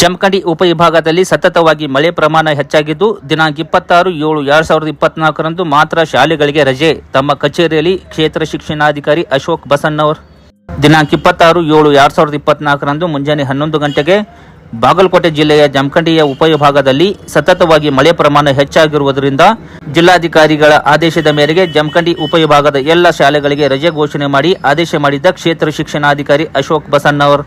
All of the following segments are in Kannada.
ಜಮಖಂಡಿ ಉಪವಿಭಾಗದಲ್ಲಿ ಸತತವಾಗಿ ಮಳೆ ಪ್ರಮಾಣ ಹೆಚ್ಚಾಗಿದ್ದು, ದಿನಾಂಕ ಇಪ್ಪತ್ತಾರು, ಏಳು, ಎರಡ್ ಸಾವಿರದ ಇಪ್ಪತ್ನಾಲ್ಕರಂದು ಮಾತ್ರ ಶಾಲೆಗಳಿಗೆ ರಜೆ. ತಮ್ಮ ಕಚೇರಿಯಲ್ಲಿ ಕ್ಷೇತ್ರ ಶಿಕ್ಷಣಾಧಿಕಾರಿ ಅಶೋಕ್ ಬಸಣ್ಣವರ್. ದಿನಾಂಕ ಇಪ್ಪತ್ತಾರು, ಏಳು, ಎರಡ್ ಸಾವಿರದ ಇಪ್ಪತ್ನಾಲ್ಕರಂದು ಮುಂಜಾನೆ ಹನ್ನೊಂದು ಗಂಟೆಗೆ ಬಾಗಲಕೋಟೆ ಜಿಲ್ಲೆಯ ಜಮಖಂಡಿಯ ಉಪವಿಭಾಗದಲ್ಲಿ ಸತತವಾಗಿ ಮಳೆ ಪ್ರಮಾಣ ಹೆಚ್ಚಾಗಿರುವುದರಿಂದ ಜಿಲ್ಲಾಧಿಕಾರಿಗಳ ಆದೇಶದ ಮೇರೆಗೆ ಜಮಖಂಡಿ ಉಪವಿಭಾಗದ ಎಲ್ಲ ಶಾಲೆಗಳಿಗೆ ರಜೆ ಘೋಷಣೆ ಮಾಡಿ ಆದೇಶ ಮಾಡಿದ್ದ ಕ್ಷೇತ್ರ ಶಿಕ್ಷಣಾಧಿಕಾರಿ ಅಶೋಕ್ ಬಸನ್ನವರ್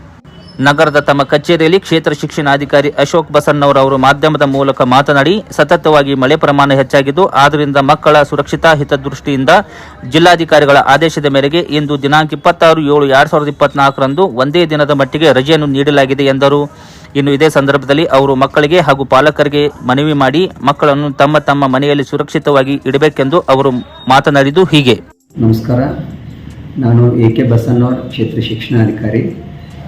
ನಗರದ ತಮ್ಮ ಕಚೇರಿಯಲ್ಲಿ ಕ್ಷೇತ್ರ ಶಿಕ್ಷಣಾಧಿಕಾರಿ ಅಶೋಕ್ ಬಸನ್ನವರ್ ಅವರು ಮಾಧ್ಯಮದ ಮೂಲಕ ಮಾತನಾಡಿ, ಸತತವಾಗಿ ಮಳೆ ಪ್ರಮಾಣ ಹೆಚ್ಚಾಗಿದ್ದು ಆದ್ದರಿಂದ ಮಕ್ಕಳ ಸುರಕ್ಷತಾ ಹಿತದೃಷ್ಟಿಯಿಂದ ಜಿಲ್ಲಾಧಿಕಾರಿಗಳ ಆದೇಶದ ಮೇರೆಗೆ ಇಂದು ದಿನಾಂಕ ಇಪ್ಪತ್ತಾರು ಏಳು ಎರಡ್ ಸಾವಿರದ ಇಪ್ಪತ್ನಾಲ್ಕರಂದು ಒಂದೇ ದಿನದ ಮಟ್ಟಿಗೆ ರಜೆಯನ್ನು ನೀಡಲಾಗಿದೆ ಎಂದರು. ಇನ್ನು ಇದೇ ಸಂದರ್ಭದಲ್ಲಿ ಅವರು ಮಕ್ಕಳಿಗೆ ಹಾಗೂ ಪಾಲಕರಿಗೆ ಮನವಿ ಮಾಡಿ, ಮಕ್ಕಳನ್ನು ತಮ್ಮ ತಮ್ಮ ಮನೆಯಲ್ಲಿ ಸುರಕ್ಷಿತವಾಗಿ ಇಡಬೇಕೆಂದು ಅವರು ಮಾತನಾಡಿದ್ದು ಹೀಗೆ. ನಮಸ್ಕಾರ. ನಾನು ಎ ಕೆ ಕ್ಷೇತ್ರ ಶಿಕ್ಷಣಾಧಿಕಾರಿ.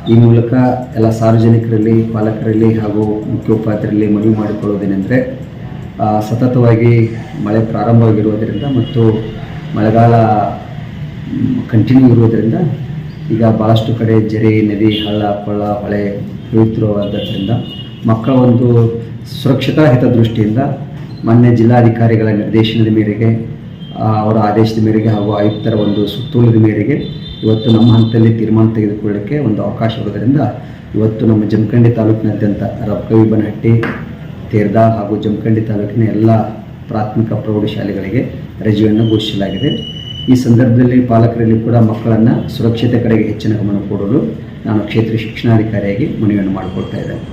ಈ ಮೂಲಕ ಎಲ್ಲ ಸಾರ್ವಜನಿಕರಲ್ಲಿ, ಪಾಲಕರಲ್ಲಿ ಹಾಗೂ ಮುಖ್ಯೋಪಾಧ್ಯಾಯರಲ್ಲಿ ಮನವಿ ಮಾಡಿಕೊಳ್ಳೋದೇನೆಂದರೆ ಸತತವಾಗಿ ಮಳೆ ಪ್ರಾರಂಭವಾಗಿರುವುದರಿಂದ ಮತ್ತು ಮಳೆಗಾಲ ಕಂಟಿನ್ಯೂ ಇರುವುದರಿಂದ ಈಗ ಭಾಳಷ್ಟು ಕಡೆ ಜರಿ, ನದಿ, ಹಳ್ಳ, ಕೊಳ್ಳ, ಹೊಳೆ ಹರಿಯುತ್ತಿರುವುದರಿಂದ ಮಕ್ಕಳ ಒಂದು ಸುರಕ್ಷತಾ ಹಿತದೃಷ್ಟಿಯಿಂದ ಮೊನ್ನೆ ಜಿಲ್ಲಾಧಿಕಾರಿಗಳ ನಿರ್ದೇಶನದ ಮೇರೆಗೆ ಅವರ ಆದೇಶದ ಮೇರೆಗೆ ಹಾಗೂ ಆಯುಕ್ತರ ಒಂದು ಸುತ್ತೋಲದ ಮೇರೆಗೆ ಇವತ್ತು ನಮ್ಮ ಹಂತದಲ್ಲಿ ತೀರ್ಮಾನ ತೆಗೆದುಕೊಳ್ಳಕ್ಕೆ ಒಂದು ಅವಕಾಶ ಇರೋದರಿಂದ ಇವತ್ತು ನಮ್ಮ ಜಮಖಂಡಿ ತಾಲೂಕಿನಾದ್ಯಂತ ರಬ್ಕವಿಬನಹಟ್ಟಿ ತೇರ್ದಾ ಹಾಗೂ ಜಮಖಂಡಿ ತಾಲೂಕಿನ ಎಲ್ಲ ಪ್ರಾಥಮಿಕ ಪ್ರೌಢಶಾಲೆಗಳಿಗೆ ರಜೆಯನ್ನು ಘೋಷಿಸಲಾಗಿದೆ. ಈ ಸಂದರ್ಭದಲ್ಲಿ ಪಾಲಕರಲ್ಲಿ ಕೂಡ ಮಕ್ಕಳನ್ನು ಸುರಕ್ಷತೆ ಕಡೆಗೆ ಹೆಚ್ಚಿನ ಗಮನ ಕೊಡಲು ನಾನು ಕ್ಷೇತ್ರ ಶಿಕ್ಷಣಾಧಿಕಾರಿಯಾಗಿ ಮನವಿಯನ್ನು ಮಾಡಿಕೊಳ್ತಾ ಇದ್ದೇನೆ.